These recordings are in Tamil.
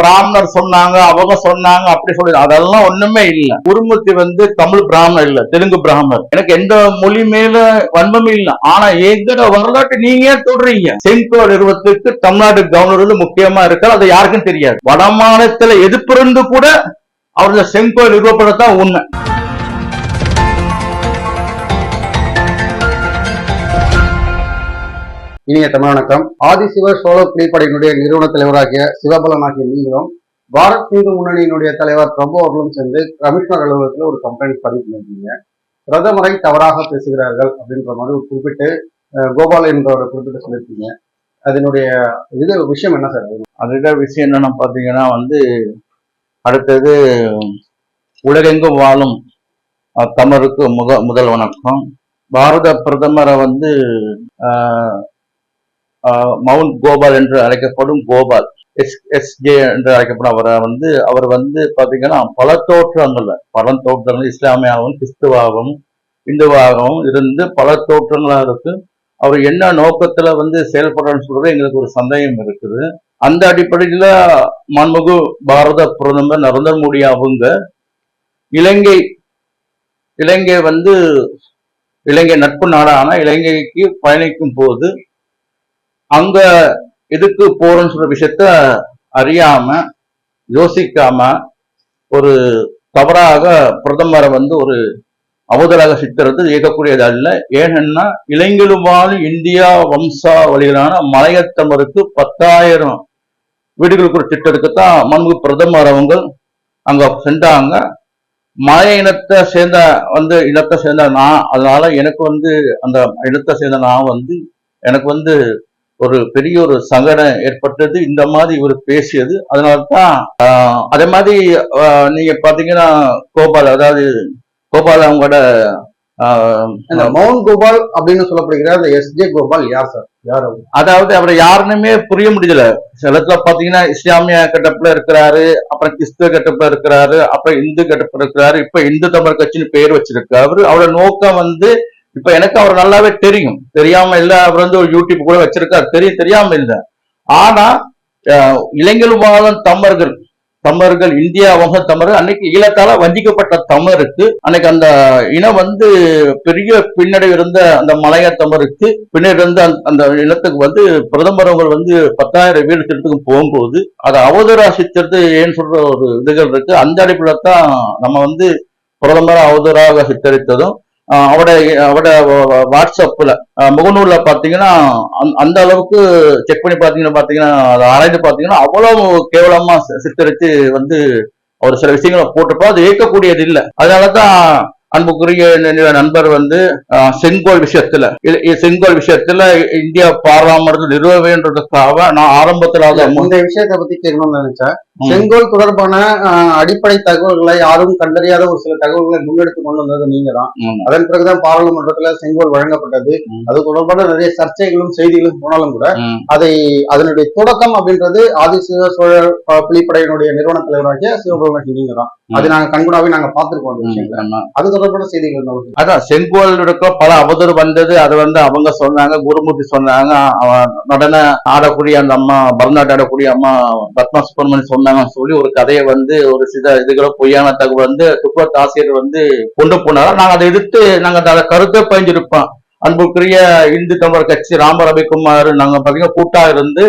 பிராமணர் சொன்னாங்க அவங்க சொன்னாங்க அப்படி சொல்லி அதெல்லாம் ஒண்ணுமே இல்ல. குருமூர்த்தி வந்து தமிழ் பிராமணர் இல்ல தெலுங்கு பிராமணர். எனக்கு எந்த மொழி மேல வன்மமே இல்ல. ஆனா எங்கட வரலாற்று நீங்க ஏன் தொடறீங்க செங்கோ நிறுவனத்துக்கு தமிழ்நாடு கவர்னர் வந்து முக்கியமா இருக்காரு அது யாருக்கும் தெரியாது. வடமாநிலத்துல எதிர்ப்பிருந்து கூட அவரது செங்கோ நிறுவப்படத்தான் உண்மை. இனிய தமிழ் வணக்கம். ஆதிசிவ சோழ குடிப்படையினுடைய நிறுவன தலைவராகிய சிவபலன் ஆகிய நீங்களும் பாரத் இந்து முன்னணியினுடைய தலைவர் பிரபு அவர்களும் சேர்ந்து கமிஷனர் அலுவலகத்தில் ஒரு கம்ப்ளைண்ட் பதிவு பண்ணியிருக்கீங்க. பிரதமரை தவறாக பேசுகிறார்கள் அப்படின்ற மாதிரி ஒரு குறிப்பிட்டு கோபால் என்றவரை குறிப்பிட்டு சொல்லியிருக்கீங்க. அதனுடைய இது விஷயம் என்ன சார்? அதுக்காக விஷயம் என்னன்னு பார்த்தீங்கன்னா வந்து அடுத்தது உலகெங்கும் வாழும் அஹ், தமிழருக்கு முத முதல் வணக்கம் பாரத பிரதமரை வந்து மவுண்ட் கோபால் என்று அழைக்கப்படும் கோபால். எஸ் எஸ்ஜே என்று அழைக்கப்படும் அவரை வந்து அவர் வந்து பாத்தீங்கன்னா பல தோற்றங்கள்ல பல தோற்றங்கள் இஸ்லாமியாகவும் கிறிஸ்துவாகவும் இந்துவாகவும் இருந்து பல தோற்றங்களாக இருக்கு. அவர் என்ன நோக்கத்துல வந்து செயல்படுறன்னு சொல்றது எங்களுக்கு ஒரு சந்தேகம் இருக்குது. அந்த அடிப்படையில மன்மகு பாரத பிரதமர் நரேந்திர மோடி அவங்க இலங்கை இலங்கை வந்து இலங்கை நட்பு நாடான இலங்கைக்கு பயணிக்கும் போது அங்க எதுக்கு போறோம்னு சொல்ற விஷயத்த அறியாம யோசிக்காம ஒரு தவறாக பிரதமரை வந்து ஒரு அவதலாக சித்தறது ஏற்கக்கூடியது அல்ல. ஏனென்னா இளைஞரும் வாழும் இந்தியா வம்சாவளிகளான மலையத்தமருக்கு பத்தாயிரம் வீடுகளுக்கு ஒரு திட்டத்துக்கு தான் பிரதமர் அவங்க அங்க சென்றாங்க. மலைய இனத்தை சேர்ந்த வந்து இனத்தை சேர்ந்த நான் அதனால எனக்கு வந்து அந்த இனத்தை சேர்ந்த நான் வந்து எனக்கு வந்து ஒரு பெரிய ஒரு சங்கடம் ஏற்பட்டது. இந்த மாதிரி இவர் பேசியது. அதனால தான் ஆஹ், அதே மாதிரி நீங்க பாத்தீங்கன்னா கோபால் அதாவது கோபால் அவங்களோட மவுண்ட் கோபால் அப்படின்னு சொல்லப்படுகிற அந்த எஸ்ஜே கோபால் யார் சார்? யார் அதாவது அவரை யாருன்னுமே புரிய முடியல. சிலத்துல பாத்தீங்கன்னா இஸ்லாமிய கட்டப்புல இருக்கிறாரு அப்புறம் கிறிஸ்துவ கட்டப்புல இருக்கிறாரு அப்புறம் இந்து கட்டப்புல இருக்கிறாரு இப்ப இந்து தமிழர் கட்சின்னு பேர் வச்சிருக்காரு. அவரு அவரோட நோக்கம் வந்து இப்ப எனக்கு அவர் நல்லாவே தெரியும். தெரியாம இல்ல அவர் வந்து ஒரு யூடியூப் கூட வச்சிருக்காரு. தெரியும் தெரியாம இல்ல. ஆனா அஹ், இளைஞர் வாழும் தமிழர்கள் தமிழர்கள் இந்தியா வம்ச தமிழர்கள் அன்னைக்கு ஈழத்தால வஞ்சிக்கப்பட்ட தமிழருக்கு அன்னைக்கு அந்த இனம் வந்து பெரிய பின்னடைவு இருந்த அந்த மலைய தமிழருக்கு பின்னாடி இருந்த அந்த- அந்த இனத்துக்கு வந்து பிரதமர் அவங்க வந்து பத்தாயிரம் வீடு திட்டத்துக்கு போகும்போது அதை அவதூறாசித்தது ஏன்னு சொல்ற ஒரு இதுகள் இருக்கு. அந்த அடிப்படையில் தான் நம்ம வந்து பிரதமர் அவதூறாக சித்தரித்ததும் அவட அவட வாட்ஸ்அப்ல ஆஹ் முகநூல்ல பாத்தீங்கன்னா அந்த- அந்த அளவுக்கு செக் பண்ணி பாத்தீங்கன்னா பாத்தீங்கன்னா அதை ஆராய்ந்து பாத்தீங்கன்னா அவ்வளவு கேவலமா சி- சித்தரித்து வந்து ஒரு சில விஷயங்களை போட்டிருப்போம் அது ஏற்கக்கூடியது இல்லை. அதனாலதான் அன்புக்குரிய நண்பர் வந்து செங்கோல் விஷயத்துல செங்கோல் விஷயத்துல இந்தியா பாராளுமன்றத்தில் நிறுவ வேண்டுறதுக்காக நான் ஆரம்பத்துல இந்த விஷயத்தை பத்தி கேட்கணும்னு நினைச்சேன். செங்கோல் தொடர்பான அடிப்படை தகவல்களை யாரும் கண்டறியாத ஒரு சில தகவல்களை முன்னெடுத்து கொண்டு வந்தது நீங்க தான். அதன் பிறகுதான் பாராளுமன்றத்துல செங்கோல் வழங்கப்பட்டது. அது தொடர்பான நிறைய சர்ச்சைகளும் செய்திகளும் போனாலும் கூட அதை அதனுடைய தொடக்கம் அப்படின்றது ஆதிசிவ சோழர் புலிப்படையினுடைய நிறுவன தலைவராகிய சிவபிரமணியன் நீங்க தான் அது நாங்க கண்கூடாவே நாங்க பார்த்திருக்கோம் அந்த விஷயங்களை ஆமா. அது தொடர்பான செய்திகள் அதான் செங்கோலுக்கும் பல அவதூறு வந்தது. அது வந்து அவங்க சொன்னாங்க குருமூர்த்தி சொன்னாங்க நடன ஆடக்கூடிய அந்த அம்மா பரதநாட்டியம் ஆடக்கூடிய அம்மா பத்மா சுப்பிரமணியம் சொன்னாங்கன்னு சொல்லி ஒரு கதையை வந்து ஒரு சில இதுகளை பொய்யான தகவல் வந்து துக்குவத் ஆசிரியர் வந்து கொண்டு போனாலும் நாங்க அதை எதிர்த்து நாங்க அதை கருத்தை பயஞ்சிருப்போம் அன்புக்குரிய இந்து தமிழர் கட்சி ராம ரவிக்குமார் நாங்க பாத்தீங்கன்னா கூட்டா இருந்து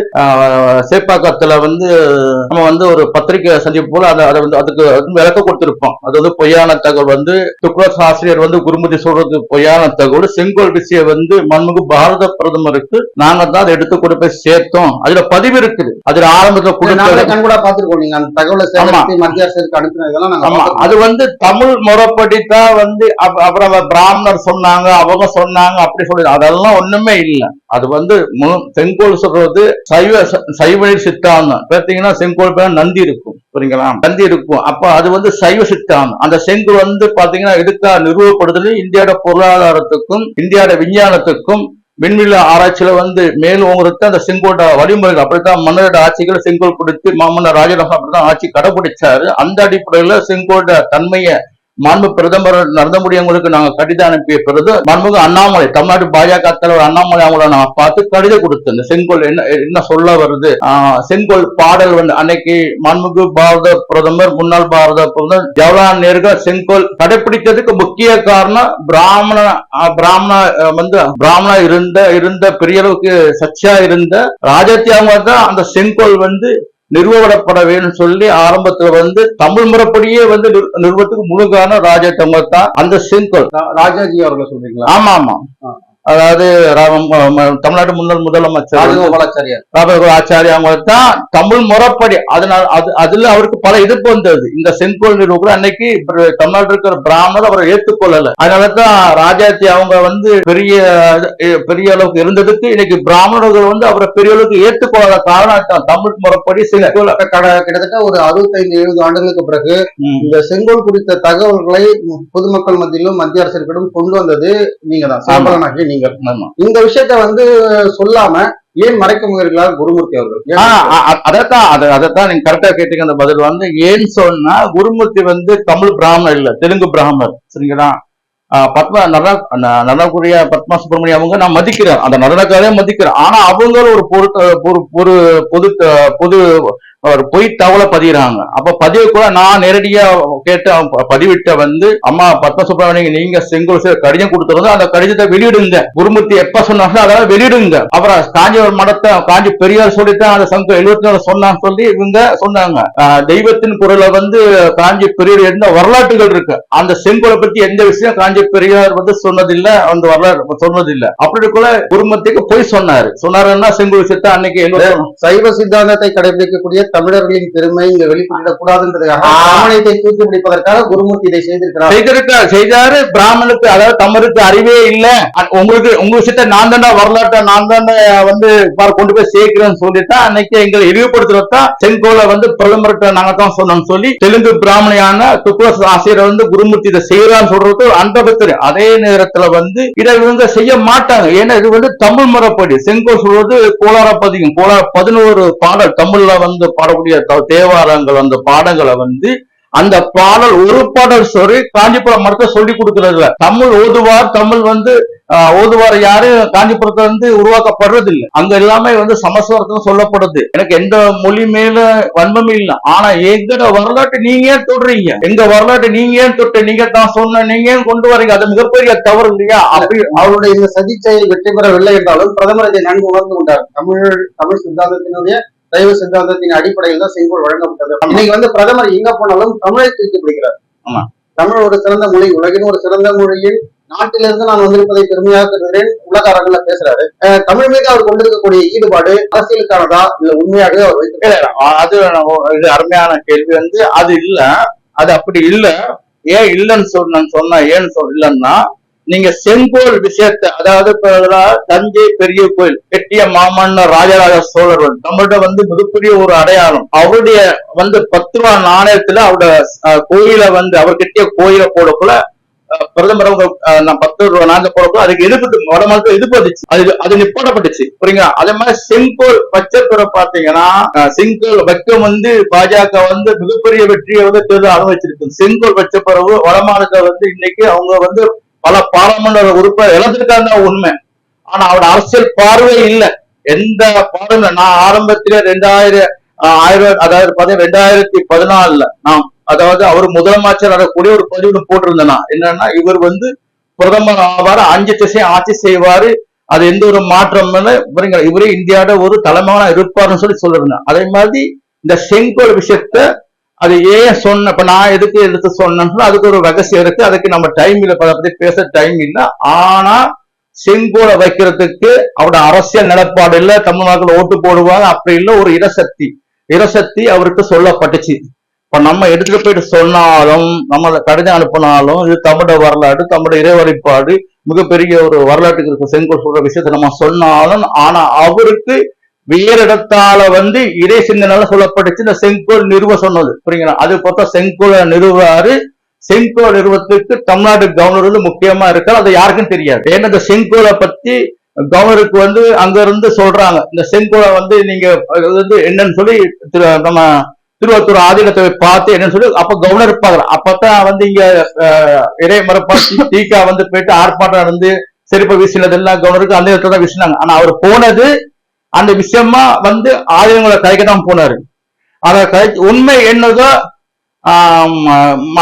சேப்பாக்கத்துல வந்து நம்ம வந்து ஒரு பத்திரிகை சந்திப்பு போல அதை அதை வந்து அதுக்கு வந்து விளக்க கொடுத்திருப்போம். அது வந்து பொய்யான தகவல் வந்து துக்ளஸ் ஆசிரியர் வந்து குருமதி சொல்றது பொய்யான தகவல். செங்கோல் விஷயம் வந்து மன்முகு பாரத பிரதமருக்கு நாங்க தான் அதை எடுத்து கொண்டு போய் சேர்த்தோம். அதுல பதிவு இருக்குது. அதுல ஆரம்பத்துல கொடுத்த கண்கூடா பார்த்திருக்கோம். நீங்க அந்த தகவலை மத்திய அரசுக்கு அனுப்பின இதெல்லாம் நாங்க ஆமா. பார்த்திருக்கோம். அது வந்து தமிழ் முறைப்படி தான் வந்து அப்- அப்புறம் பிராமணர் சொன்னாங்க அவங்க சொன்னாங்க அப்படி சொல்லி அதெல்லாம் ஒண்ணுமே இல்லை. அது வந்து மு- செங்கோல் சொல்றது சைவ ச- சைவ சித்தாந்தம். பார்த்தீங்கன்னா செங்கோல் பேர் நந்தி இருக்கும் புரியுங்களா? நந்தி இருக்கும். அப்ப அது வந்து சைவ சித்தாந்தம். அந்த செங்கோல் வந்து பாத்தீங்கன்னா எதுக்கா நிறுவப்படுதல் இந்தியாவோட பொருளாதாரத்துக்கும் இந்தியாவோட விஞ்ஞானத்துக்கும் விண்வெளி ஆராய்ச்சியில வந்து மேலும் உங்களுக்கு அந்த செங்கோட வழிமுறைகள். அப்படித்தான் மன்னரோட ஆட்சிகள் செங்கோல் கொடுத்து மாமன்னர் ராஜராஜன் அப்படித்தான் ஆட்சி கடைபிடிச்சாரு அந்த அடிப்படையில செங்கோட தன்மையை மாண்பு பிரதமர் நரேந்திர மோடி அவங்களுக்கு நாங்க கடிதம் அனுப்பிய பிறகு மாண்புமிகு அண்ணாமலை தமிழ்நாடு பாஜக தலைவர் அண்ணாமலை அவங்கள நான் பார்த்து கடிதம் கொடுத்தேன் செங்கோல் என்ன என்ன சொல்ல வருது? ஆஹ் செங்கோல் பாடல் வந்து அன்னைக்கு மாண்புமிகு பாரத பிரதமர் முன்னாள் பாரத பிரதமர் ஜவஹர்லால் நேரு செங்கோல் கடைபிடித்ததுக்கு முக்கிய காரணம் பிராமண பிராமண வந்து பிராமணா இருந்த இருந்த பெரிய அளவுக்கு சச்சியா இருந்த ராஜாத்தி அவங்க தான் அந்த செங்கோல் வந்து நிறுவப்பட வேணும்னு சொல்லி ஆரம்பத்துல வந்து தமிழ் முறைப்படியே வந்து நிறு- நிறுவனத்துக்கு முழு காரணம் ராஜாத்தி தான் அந்த செங்கோல். ராஜாஜி அவர்களை சொல்றீங்களா? ஆமா ஆமா. அதாவது தமிழ்நாட்டு முன்னாள் முதலமைச்சர் ராபகோபால் ஆச்சாரியா அவங்க தான் தமிழ் முறைப்படி. அதனால அது அதுல அவருக்கு பல எதிர்ப்பு வந்தது. இந்த செங்கோல் நிறுவனம் அன்னைக்கு தமிழ்நாட்டில் இருக்கிற பிராமணர் அவரை ஏற்றுக்கொள்ளல. அதனாலதான் ராஜாத்தி அவங்க வந்து பெரிய பெரிய அளவுக்கு இருந்ததுக்கு இன்னைக்கு பிராமணர்கள் வந்து அவரை பெரிய அளவுக்கு ஏற்றுக்கொள்ளாத காரணம் தமிழ் முறைப்படி செங்கோல் கட- கிட்டத்தட்ட ஒரு அறுபத்தைந்து எழுபது ஆண்டுகளுக்கு பிறகு. இந்த செங்கோல் குறித்த தகவல்களை பொதுமக்கள் மத்தியிலும் மத்திய அரசிடம் கொண்டு வந்தது நீங்க தான் சிவபலனாகிய நீங்கள் ஆமா. இந்த விஷயத்த வந்து சொல்லாம ஏன் மறைக்க முயற்சிக்கிறார் குருமூர்த்தி அவர்கள்? அதைத்தான் அதை அதைத்தான் நீங்க கரெக்டா கேட்டீங்க அந்த பதில் வந்து ஏன்னு சொன்னா குருமூர்த்தி வந்து தமிழ் பிராமணர் இல்ல தெலுங்கு பிராமணர் சரிங்களா? பத்மா நடன நடனக்குரிய பத்மா சுப்பிரமணியம் அவங்க நான் மதிக்கிறேன். அந்த நடனக்காரே மதிக்கிறேன். ஆனா அவங்களும் ஒரு பொருத்த ஒரு ஒரு பொது பொது அவர் போய் தவளை பதிகிறாங்க அப்ப பதிவு கூட நான் நேரடியா கேட்டு ப- பதிவிட்ட வந்து அம்மா பத்ம சுப்பிரமணியம் நீங்க செங்கோல் கடிதம் கொடுத்துருந்தா அந்த கடிதத்தை வெளியிடுங்க. குருமூர்த்தி எப்ப சொன்னாலும் அதெல்லாம் வெளியிடுங்க. அப்புறம் காஞ்சிபுரம் மடத்தை காஞ்சி பெரியார் சொல்லித்தான் அந்த சங்கம் எழுபத்தி நாலு சொன்னான்னு சொல்லி இவங்க சொன்னாங்க. தெய்வத்தின் குரலை வந்து காஞ்சி பெரியார் இருந்த வரலாற்றுகள் இருக்கு. அந்த செங்கோலை பத்தி எந்த விஷயம் காஞ்சி பெரியார் வந்து சொன்னதில்லை அந்த வரலாறு சொன்னதில்லை. அப்படி கூட குருமூர்த்திக்கு போய் சொன்னாரு. சொன்னாருன்னா செங்கோல் விஷயத்தை அன்னைக்கு சைவ சித்தாந்தத்தை கடைபிடிக்கக்கூடிய தமிழர்களின் பெருமை இங்க வெளிப்படக் கூடாதுன்றதுக்காக ஆ. பிராமணியத்தை தூக்கி பிடிப்பதற்காக குருமூர்த்தி இதை செய்திருக்கிறார். செய்திருக்காரு செய்தாரு பிராமணுக்கு அதாவது தமிழுக்கு அறிவே இல்ல. உங்களுக்கு உங்க விஷயத்த நான் தானே வரலாற்றை நான் தானே வந்து கொண்டு போய் சேர்க்கிறேன்னு சொல்லிட்டு அன்னைக்கு எங்களை இழிவுபடுத்துறதா செங்கோலை வந்து பிரதமர்கிட்ட நாங்க தான் சொன்னோம்னு சொல்லி தெலுங்கு பிராமணியான துக்ளஸ் ஆசிரியர் வந்து குருமூர்த்தி இதை செய்யறான்னு சொல்றது அண்டபத்திரி அதே நேரத்துல வந்து இதை இவங்க செய்ய மாட்டாங்க. ஏன்னா இது வந்து தமிழ் முறைப்படி. செங்கோல் சொல்றது கோளார பதிகம் கோளார பதினோரு பாடல் தமிழ்ல வந்து பாடக்கூடிய தேவாரங்கள் அந்த பாடங்களை வந்து அந்த பாடல் ஒரு பாடல் சொல்லி காஞ்சிபுரம் மடத்தை சொல்லி கொடுக்கறதுல தமிழ் ஓதுவார் தமிழ் வந்து ஓதுவார் யாரு காஞ்சிபுரத்துல இருந்து உருவாக்கப்படுறதில்லை. அங்க எல்லாமே வந்து சமஸ்கிருதத்துல சொல்லப்படுது. எனக்கு எந்த மொழி மேல வன்மம் இல்லை. ஆனா எங்கட வரலாற்று நீங்க ஏன் தொடுறீங்க? எங்க வரலாற்று நீங்க ஏன் தொட்டு நீங்க தான் சொன்ன நீங்க ஏன் கொண்டு வரீங்க? அது மிகப்பெரிய தவறு இல்லையா? அப்படி அவருடைய இந்த சதி செயல் வெற்றி பெறவில்லை என்றாலும் பிரதமர் இதை நன்கு உணர்ந்து கொண்டார். தமிழ் தமிழ் சித்தாந்தத்தினுடைய சைவ சித்தாந்தத்தின் அடிப்படையில் தான் செங்கோல் வழங்கப்பட்டது. இன்னைக்கு வந்து பிரதமர் எங்க போனாலும் தமிழை தூக்கி பிடிக்கிறார். ஆமா. தமிழ் ஒரு சிறந்த மொழி உலகின் ஒரு சிறந்த மொழியில் நாட்டிலிருந்து நான் வந்திருப்பதை பெருமையாக கருதுகிறேன் உலக அரங்குல பேசுறாரு. தமிழ் மீது அவர் கொண்டிருக்கக்கூடிய ஈடுபாடு அரசியலுக்கானதா இல்ல உண்மையாகவே அவர் வைத்து அது இது அருமையான கேள்வி. வந்து அது இல்ல. அது அப்படி இல்ல. ஏன் இல்லைன்னு சொன்ன சொன்னா ஏன்னு சொல் இல்லைன்னா நீங்க செங்கோல் விஷயத்தை அதாவது தஞ்சை பெரிய கோயில் கெட்டிய மாமன்னர் ராஜராஜ சோழர் வந்து வந்து மிகப்பெரிய ஒரு அடையாளம். அவருடைய வந்து பத்து ரூபா நாணயத்துல அவருடைய அஹ், கோயிலை வந்து அவர் கெட்டிய கோயில போடக்குள்ள பிரதமர் அவங்க நான் பத்து ரூபா நாணயம் போடக்குள்ள அதுக்கு எதிர்ப்பு வடமாநிலத்தில் எதிர்ப்பு வந்துச்சு. அது அது நிப்பாட்டப்பட்டுச்சு. புரியுங்களா? அதே மாதிரி செங்கோல் பச்சைப்புற பாத்தீங்கன்னா செங்கோல் வைக்கம் வந்து பாஜக வந்து மிகப்பெரிய வெற்றியை வந்து தேர்தல் அனுபவிச்சிருக்கு. செங்கோல் பச்சை பிறகு வடமாநிலத்தில் வந்து இன்னைக்கு அவங்க வந்து பல பாராளுமன்ற உறுப்பினர் இழந்திருக்காங்க உண்மை. ஆனா அவரோட அரசியல் பார்வை இல்ல. எந்த பார்வை நான் ஆரம்பத்துல ரெண்டாயிரம் ஆயிரம் அதாவது ரெண்டாயிரத்தி பதினாலுல நான் அதாவது அவர் முதலமைச்சர் கூடிய ஒரு பதிவு போட்டிருந்தேன்னா என்னன்னா இவர் வந்து பிரதமர் ஆவாரு அஞ்சு திசையும் ஆட்சி செய்வாரு. அது எந்த ஒரு மாற்றம் இவரே இந்தியாவோட ஒரு தலைமையான இருப்பார்னு சொல்லி சொல்லிருந்தேன். அதே மாதிரி இந்த செங்கோல் விஷயத்த அது ஏன் சொன்ன இப்ப நான் எதுக்கு எடுத்து சொன்னேன்னா அதுக்கு ஒரு ரகசியம் இருக்கு. அதுக்கு நம்ம டைம் இல்லை அதை பத்தி பேச டைம் இல்லை. ஆனா செங்கோலை வைக்கிறதுக்கு அவரோட அரசியல் நிலப்பாடு இல்ல தமிழ்நாட்டில் ஓட்டு போடுவாங்க அப்படி இல்லை ஒரு இரசக்தி இரசக்தி அவருக்கு சொல்லப்பட்டுச்சு. இப்ப நம்ம எடுத்துட்டு போயிட்டு சொன்னாலும் நம்ம கடிதம் அனுப்பினாலும் இது தமிழ வரலாறு தமிழ இறை வழிபாடு மிகப்பெரிய ஒரு வரலாற்றுக்கு இருக்க. செங்கோல் சொல்ற விஷயத்த நம்ம சொன்னாலும் ஆனா அவருக்கு வேற இடத்தால வந்து இறை சிந்தனால சொல்லப்பட்டுச்சு. இந்த செங்கோல் நிறுவ சொன்னது. புரியுங்களா? அது பார்த்தா செங்கோலை நிறுவாரு. செங்கோல் நிறுவனத்துக்கு தமிழ்நாடு கவர்னர் வந்து முக்கியமா இருக்காரு. அது யாருக்கும் தெரியாது. ஏன்னா இந்த செங்கோலை பத்தி கவர்னருக்கு வந்து அங்க இருந்து சொல்றாங்க. இந்த செங்கோலை வந்து நீங்க வந்து என்னன்னு சொல்லி நம்ம திருவத்தூர் ஆதீனத்தை பார்த்து என்னன்னு சொல்லி அப்ப கவர்னர் இருப்பாங்க அப்பதான் வந்து இங்க இறை மரப்பாச்சி தீக்கா வந்து போயிட்டு ஆர்ப்பாட்டம் நடந்து செருப்ப வீசினதெல்லாம் கவர்னருக்கு அந்த இடத்துல தான் வீசினாங்க. ஆனா அவர் போனது அந்த விஷயமா வந்து ஆயுதங்களை கலைக்க தான் போனாரு. அதை கலை உண்மை என்னதோ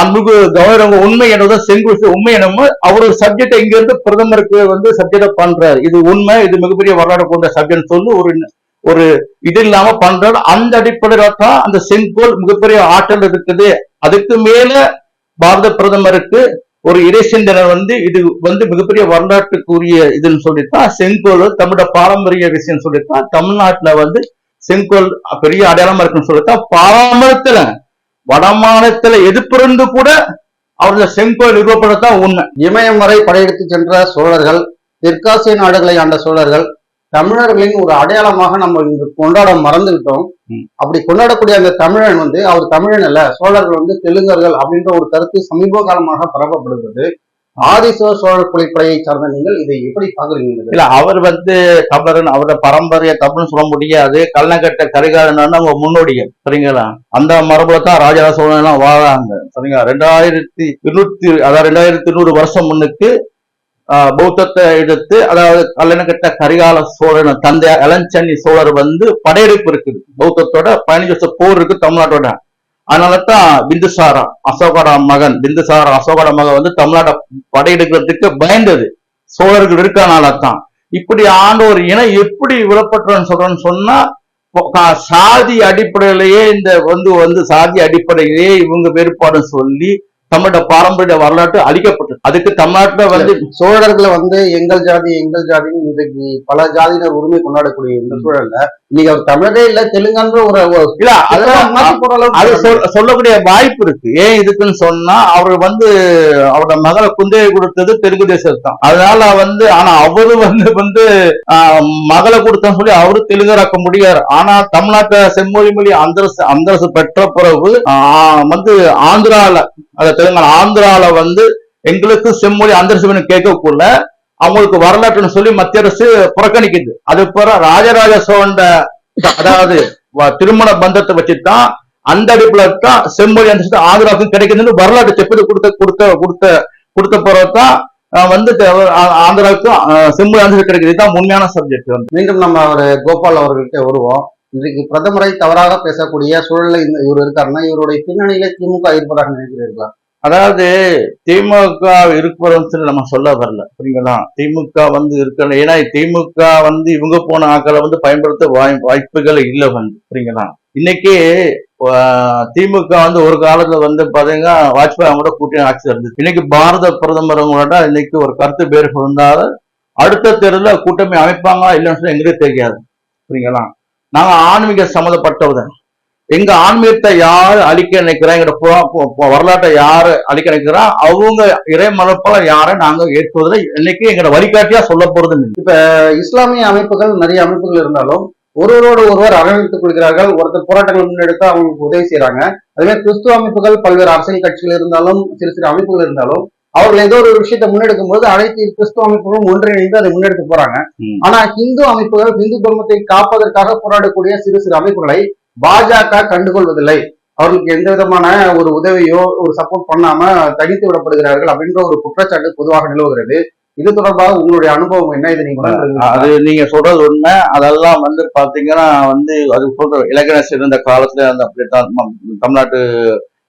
அன்புக்கு கௌரவங்க உண்மை என்னதோ செங்குறிச்சு உண்மை என்னமோ அவரு சப்ஜெக்ட் இங்க இருந்து பிரதமருக்கு வந்து சப்ஜெக்டை பண்றாரு. இது உண்மை இது மிகப்பெரிய வரலாறு கொண்ட சப்ஜெக்ட் சொல்லி ஒரு ஒரு இது இல்லாம பண்றாரு. அந்த அடிப்படையில தான் அந்த செங்கோல் மிகப்பெரிய ஆற்றல் இருக்குது. அதுக்கு மேல பாரத பிரதமருக்கு ஒரு இறை வந்து இது வந்து மிகப்பெரிய வரலாற்றுக்குரிய இதுன்னு சொல்லித்தான் செங்கோல் தமிழோட பாரம்பரிய விஷயம் சொல்லித்தான் தமிழ்நாட்டுல வந்து செங்கோல் பெரிய அடையாளமா இருக்குன்னு சொல்லித்தான் பாரம்பரியத்துல வடமாநிலத்துல எதிர்ப்பிருந்து கூட அவரது செங்கோல் நிறுவப்படத்தான் உண்மை. இமயம் வரை படையெடுத்து சென்ற சோழர்கள் தெற்காசிய நாடுகளை ஆண்ட சோழர்கள் தமிழர்களின் ஒரு அடையாளமாக நம்ம இங்கு கொண்டாட மறந்துவிட்டோம். ம். அப்படி கொண்டாடக்கூடிய அந்த தமிழன் வந்து அவர் தமிழன் அல்ல சோழர்கள் வந்து தெலுங்கர்கள் அப்படின்ற ஒரு கருத்து சமீப காலமாக பரப்பப்படுகிறது. ஆதிசிவ சோழர் குலைப்படையை சார்ந்த நீங்கள் இதை எப்படி பாக்குறீங்க இல்ல அவர் வந்து தமிழன் அவரோட பரம்பரைய தமிழ்னு சொல்ல முடியாது. கல்லங்கட்ட கரிகாலன் அவங்க முன்னோடிகள் சரிங்களா? அந்த மரபுல தான் ராஜராஜ சோழன் எல்லாம் வாழாங்க சரிங்களா? ரெண்டாயிரத்தி இருநூத்தி அதாவது ரெண்டாயிரத்தி நூறு வருஷம் முன்னுக்கு பௌத்தத்தை எடுத்து அதாவது கல்லணக்கட்ட கரிகால சோழன் தந்தை இளஞ்சன்னி சோழர் வந்து படையெடுப்பு இருக்குது. பௌத்தத்தோட பதினஞ்சு வருஷம் போர் இருக்கு தமிழ்நாட்டோட. அதனாலதான் பிந்துசாரா அசோகடா மகன் பிந்துசாரா அசோகடா மகன் வந்து தமிழ்நாட்டை படையெடுக்கிறதுக்கு பயந்தது. சோழர்கள் இருக்கனால தான் இப்படி ஆண்ட ஒரு இனம் எப்படி விடப்பட்டுறன்னு சொல்றேன்னு சொன்னா சாதி அடிப்படையிலேயே இந்த வந்து வந்து சாதி அடிப்படையிலேயே இவங்க வேறுபாடுன்னு சொல்லி தமிழோட பாரம்பரிய வரலாற்று அழிக்கப்பட்டது. அதுக்கு தமிழ்நாட்டுல வந்து சோழர்களை வந்து எங்கள் ஜாதி எங்கள் ஜாதின்னு இன்றைக்கு பல ஜாதியினர் உரிமை கொண்டாடக்கூடிய இந்த சூழல்ல இன்னைக்கு அவர் தமிழரே இல்ல தெலுங்கன்ற ஒரு இல்ல அதெல்லாம் அது சொல்- சொல்லக்கூடிய வாய்ப்பு இருக்கு. ஏன் இதுக்குன்னு சொன்னா அவர் வந்து அவரோட மகளை குந்தையை கொடுத்தது தெலுங்கு தேசம் தான் அதனால வந்து ஆனா அவரு வந்து வந்து மகளை கொடுத்தன்னு சொல்லி அவரு தெலுங்கராக்க முடியாது. ஆனா தமிழ்நாட்டை செம்மொழி மொழி அந்தரசு அந்தரசு பெற்ற பிறகு வந்து ஆந்திரால அந்த தெலுங்கானா ஆந்திரால வந்து எங்களுக்கு செம்மொழி அந்தரசு செம்மொழி கேட்கக்குள்ள அவங்களுக்கு வரலாற்றுன்னு சொல்லி மத்திய அரசு புறக்கணிக்குது. அது பிற ராஜராஜ சோழன் அதாவது வ- திருமண பந்தத்தை வச்சுதான் அந்த அடிப்புல தான் செம்மொழி அந்த ஆந்திராவுக்கும் கிடைக்குதுன்னு வரலாற்று செப்பது கொடுத்த கொடுத்த கொடுத்த கொடுத்த பிறகுதான் வந்து ஆந்திராவுக்கும் செம்மொழி அந்த கிடைக்குது. இதுதான் உண்மையான சப்ஜெக்ட் வந்து. மீண்டும் நம்ம ஒரு கோபால் அவர்கள்ட்ட வருவோம். இன்றைக்கு பிரதமரை தவறாக பேசக்கூடிய சூழல்ல இந்த இவர் இருக்காருன்னா இவருடைய பின்னணியில திமுக இருப்பதாக நினைக்கிறீர்களா? அதாவது திமுக இருப்பதுன்னு சொல்லி நம்ம சொல்ல வரல புரியுங்களா? திமுக வந்து இருக்கல ஏன்னா திமுக வந்து இவங்க போன ஆக்களை வந்து பயன்படுத்த வாய் வாய்ப்புகள் இல்லை வந்து புரியுங்களா? இன்னைக்கு திமுக வந்து ஒரு காலத்துல வந்து பாத்தீங்கன்னா வாஜ்பாய் அவங்களோட கூட்டணி ஆட்சி இருந்தது. இன்னைக்கு பாரத பிரதமர் அவங்களோட இன்னைக்கு ஒரு கருத்து பேர் இருந்தாலும் அடுத்த தேர்தலில் கூட்டணி அமைப்பாங்களா இல்லைன்னு சொல்லி எங்களுக்கு தெரியாது புரியுங்களா? நாங்க ஆன்மீக சம்மந்தப்பட்டவங்க எங்க ஆன்மீகத்தை யாரு அழிக்க நினைக்கிறா எங்களோட வரலாற்றை யாரு அழிக்க நினைக்கிறா அவங்க இறை மரப்பால யாரை நாங்க ஏற்பதில் இன்னைக்கு எங்களோட வழிகாட்டியா சொல்ல போறது இப்ப இஸ்லாமிய அமைப்புகள் நிறைய அமைப்புகள் இருந்தாலும் ஒருவரோடு ஒருவர் அரவணைத்துக் கொள்கிறார்கள் ஒருத்தர் போராட்டங்கள் முன்னெடுத்து அவங்களுக்கு உதவி செய்யறாங்க அதே கிறிஸ்துவ அமைப்புகள் பல்வேறு அரசியல் கட்சிகள் இருந்தாலும் சிறு சிறு அமைப்புகள் இருந்தாலும் அவர்கள் ஏதோ ஒரு விஷயத்தை முன்னெடுக்கும் போது அனைத்து கிறிஸ்துவ அமைப்புகளும் ஒன்றிணைந்து அதை முன்னெடுத்து போறாங்க. ஆனா இந்து அமைப்புகள் இந்து தர்மத்தை காப்பதற்காக போராடக்கூடிய சிறு சிறு அமைப்புகளை பாஜக கண்டுகொள்வதில்லை. அவர்களுக்கு எந்த விதமான ஒரு உதவியோ ஒரு சப்போர்ட் பண்ணாம தனித்து விடப்படுகிறார்கள் அப்படின்ற ஒரு குற்றச்சாட்டு பொதுவாக நிலவுகிறது. இது தொடர்பாக உங்களுடைய அனுபவம் என்ன? இதை நீங்க? அது நீங்க சொல்றது உண்மை. அதெல்லாம் வந்து பாத்தீங்கன்னா வந்து அது சொல்ற இலக்கணஸ் இருந்த காலத்துல அந்த அப்படித்தான். தமிழ்நாட்டு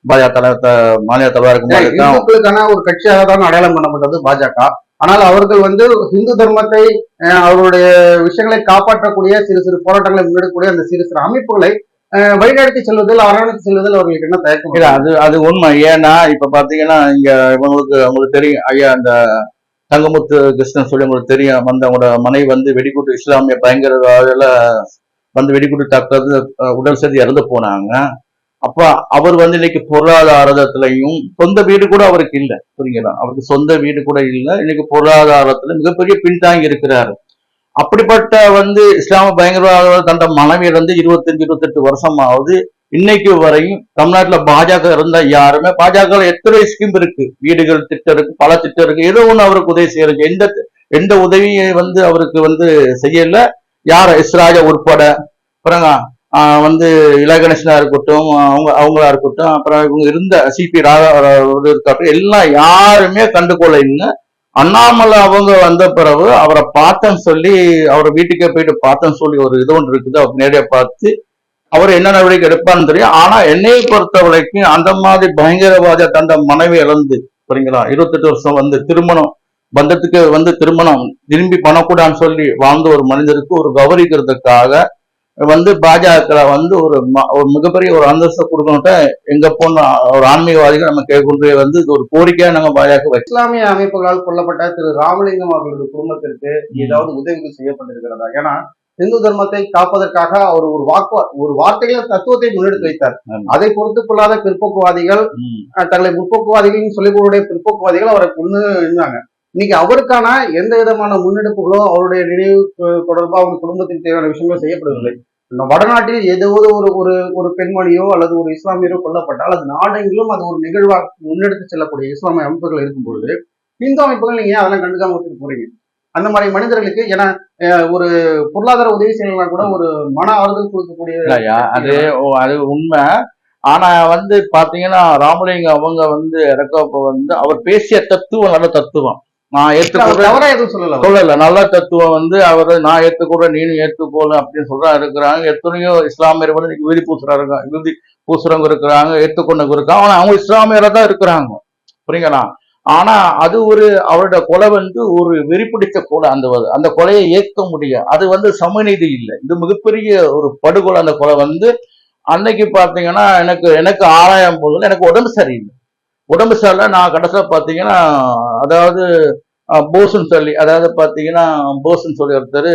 பாஜக மாநில தலைவா இருக்கும் போது தான் இந்துக்களுக்கான ஒரு கட்சியாக தான் அடையாளம் பண்ணப்பட்டது பாஜக. ஆனால் அவர்கள் வந்து இந்து தர்மத்தை அவருடைய விஷயங்களை காப்பாற்றக்கூடிய சிறு சிறு போராட்டங்களை முன்னெடுக்கக்கூடிய அந்த சிறு சிறு அமைப்புகளை வழிநடத்தி செல்வதில் அரவணைத்து செல்வதில் அவர்களுக்கு என்ன தயக்கம்? இல்ல அது அது உண்மை. ஏன்னா இப்ப பாத்தீங்கன்னா இங்க இவங்களுக்கு உங்களுக்கு தெரியும். ஐயா அந்த தங்கமுத்து கிருஷ்ணன் சொல்லி உங்களுக்கு தெரியும். வந்து அவங்களோட மனைவி வந்து வெடிகுண்டு இஸ்லாமிய பயங்கரவாதில வந்து வெடிகுண்டு தாக்குறது உடல் சேர்த்து இறந்து போனாங்க. அப்ப அவர் வந்து இன்னைக்கு பொருளாதாரத்திலையும் சொந்த வீடு கூட அவருக்கு இல்லை புரியுங்களா அவருக்கு சொந்த வீடு கூட இல்ல. இன்னைக்கு பொருளாதாரத்துல மிகப்பெரிய பின்தாங்கி இருக்கிறாரு. அப்படிப்பட்ட வந்து இஸ்லாம பயங்கரவாத தண்ட மனைவி இருந்து இருபத்தஞ்சு இருபத்தெட்டு வருஷமாவது இன்னைக்கு வரையும் தமிழ்நாட்டுல பாஜக இருந்தா யாருமே பாஜக எத்தனை ஸ்கீம் இருக்கு? வீடுகள் திட்டம் இருக்கு பல திட்டம் இருக்கு ஏதோ ஒண்ணு அவருக்கு உதவி செய்யறது எந்த எந்த உதவியும் வந்து அவருக்கு வந்து செய்யல? யார? இஸ்ராஜா உட்பட அப்புறங்க வந்து இலகணேசனா இருக்கட்டும் அவங்க அவங்களா இருக்கட்டும் அப்புறம் இவங்க இருந்த சிபி ராதா இருக்கட்டும் எல்லாம் யாருமே கண்டுகொள்ள இல்லை. அண்ணாமலை அவங்க வந்த பிறகு அவரை பார்த்தேன்னு சொல்லி அவரை வீட்டுக்கே போயிட்டு பார்த்தேன்னு சொல்லி ஒரு இது ஒன்று இருக்குது அவர் நேரடியா பார்த்து அவர் என்ன நடவடிக்கை எடுப்பான்னு தெரியும். ஆனா என்னையை பொறுத்த வரைக்கும் அந்த மாதிரி பயங்கரவாத தந்த மனைவி இழந்து சரிங்களா இருபத்தெட்டு வருஷம் வந்து திருமணம் பந்தத்துக்கு வந்து திருமணம் திரும்பி பண்ணக்கூடாதுன்னு சொல்லி வாழ்ந்த ஒரு மனிதருக்கு ஒரு கௌரவிக்கிறதுக்காக வந்து பாஜக வந்து ஒரு ஒரு மிகப்பெரிய ஒரு அந்தஸ்தை கொடுக்கணும்ட்டு எங்க போன ஒரு ஆன்மீகவாதிகள் நம்ம கேட்கொண்டே வந்து இது ஒரு கோரிக்கையா நாங்க பாஜக இஸ்லாமிய அமைப்புகளால் கொல்லப்பட்ட திரு ராமலிங்கம் அவர்களது குடும்பத்திற்கு ஏதாவது உதவிகள் செய்யப்பட்டிருக்கிறதா? ஏன்னா இந்து தர்மத்தை காப்பதற்காக அவர் ஒரு வாக்கு ஒரு வார்த்தையில தத்துவத்தை முன்னெடுத்து வைத்தார். அதை பொறுத்துக் கொள்ளாத பிற்போக்குவாதிகள் தங்களை முற்போக்குவாதிகளின் சொல்லிக்கூடிய பிற்போக்குவாதிகள் அவரை கொண்டு இருந்தாங்க இன்னைக்கு அவருக்கான எந்த விதமான முன்னெடுப்புகளோ அவருடைய நினைவு அஹ், தொடர்பா அவங்க குடும்பத்திற்கு தேவையான விஷயங்களோ செய்யப்படவில்லை இந்த வடநாட்டில் ஏதாவது ஒரு ஒரு ஒரு பெண்மணியோ அல்லது ஒரு இஸ்லாமியரோ கொல்லப்பட்டால் அது நாடெங்கிலும் அது ஒரு நிகழ்வா முன்னெடுத்து செல்லக்கூடிய இஸ்லாமிய அமைப்புகள் இருக்கும் பொழுது இந்து அமைப்புகள் நீங்க அதெல்லாம் கண்டுக்காம விட்டுட்டு போறீங்க? அந்த மாதிரி மனிதர்களுக்கு ஏன்னா ஒரு பொருளாதார உதவி செய்யலாம் கூட ஒரு மன ஆறுதல் கொடுக்கக்கூடிய அது அது உண்மை. ஆனா வந்து பாத்தீங்கன்னா ராமலிங்கம் அவங்க வந்து இறக்கப்ப வந்து அவர் பேசிய தத்துவம் நல்ல தத்துவம். நான் எதுவும் சொல்லல நல்ல தத்துவம் வந்து அவர் நான் ஏத்துக்கூட நீனும் ஏத்துக்கோல அப்படின்னு சொல்றா இருக்கிறாங்க. எத்தனையோ இஸ்லாமியர் வந்து இன்னைக்கு விதி பூசுறாங்க விதி பூசுறவங்க இருக்கிறாங்க ஏத்துக்கொண்டவங்க இருக்காங்க. ஆனா அவங்க இஸ்லாமியரா தான் இருக்கிறாங்க. புரியுங்களா ஆனா அது ஒரு அவரோட கொலை வந்து ஒரு வெறிப்பிடிச்ச கொலை. அந்த அந்த கொலையை ஏற்க முடியும் அது வந்து சமநீதி இல்லை. இது மிகப்பெரிய ஒரு படுகொலை. அந்த கொலை வந்து அன்னைக்கு பாத்தீங்கன்னா எனக்கு எனக்கு ஆறாயிரம் போதுல எனக்கு உடம்பு சரியில்லை. உடம்பு சரியில்லை. நான் கடைசியாக பார்த்தீங்கன்னா அதாவது போசுன்னு சொல்லி அதாவது பார்த்தீங்கன்னா போசுன்னு சொல்லி ஒருத்தர்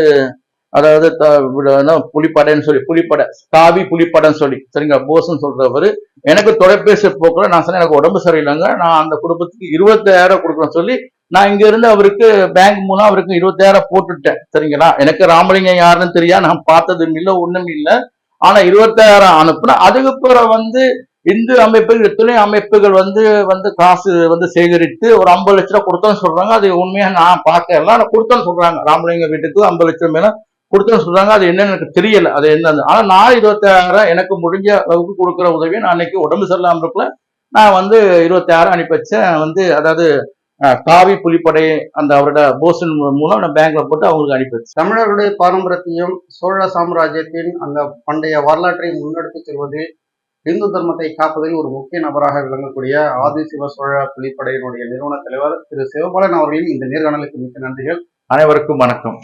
அதாவது த- புலிப்படைன்னு சொல்லி புலிப்படை தாவி புலிப்படைன்னு சொல்லி சரிங்களா போஸ்ன்னு சொல்றவர். எனக்கு தொலைபேசி போக்கில் நான் சொன்னேன் எனக்கு உடம்பு சரியில்லைங்க. நான் அந்த குடும்பத்துக்கு இருபத்தாயிரம் கொடுக்குறேன்னு சொல்லி நான் இங்க இருந்து அவருக்கு பேங்க் மூலம் அவருக்கு இருபத்தாயிரம் போட்டுட்டேன் சரிங்களா. எனக்கு ராமலிங்கம் யாருன்னு தெரியா நான் பார்த்ததும் இல்லை ஒன்றும் இல்லை. ஆனா இருபத்தாயிரம் அனுப்புனேன் அதுக்கு பிறகு வந்து இந்து அமைப்புகள் எத்தனை அமைப்புகள் வந்து வந்து காசு வந்து சேகரித்து ஒரு ஐம்பது லட்ச ரூபா கொடுத்தோன்னு சொல்றாங்க. அது உண்மையா நான் பார்க்கல. ஆனால் கொடுத்தோன்னு சொல்றாங்க. ராமலிங்க வீட்டுக்கு ஐம்பது லட்சம் மேல கொடுத்தோன்னு சொல்றாங்க. அது என்னன்னு எனக்கு தெரியல. அது என்னன்னு ஆனா நான் இருபத்தாயிரம் எனக்கு முடிஞ்ச அளவுக்கு கொடுக்குற உதவியை நான் அன்னைக்கு உடம்பு சரியில்லாம இருக்கல. நான் வந்து இருபத்தாயிரம் அனுப்பி வச்சேன். வந்து அதாவது காவி புலிப்படை அந்த அவரோட போசன் மூலம் நான் பேங்க்ல போட்டு அவங்களுக்கு அனுப்பி தமிழர்களுடைய பாரம்பரியத்தையும் சோழ சாம்ராஜ்யத்தின் அந்த பண்டைய வரலாற்றை முன்னெடுத்து செல்வதில் இந்து தர்மத்தை காப்பதில் ஒரு முக்கிய நபராக விளங்கக்கூடிய ஆதிசிவ சோழ புலிப்படையினுடைய நிறுவன தலைவர் திரு சிவபாலன் அவர்களின் இந்த நேர்காணலுக்கு மிக்க நன்றிகள். அனைவருக்கும் வணக்கம்.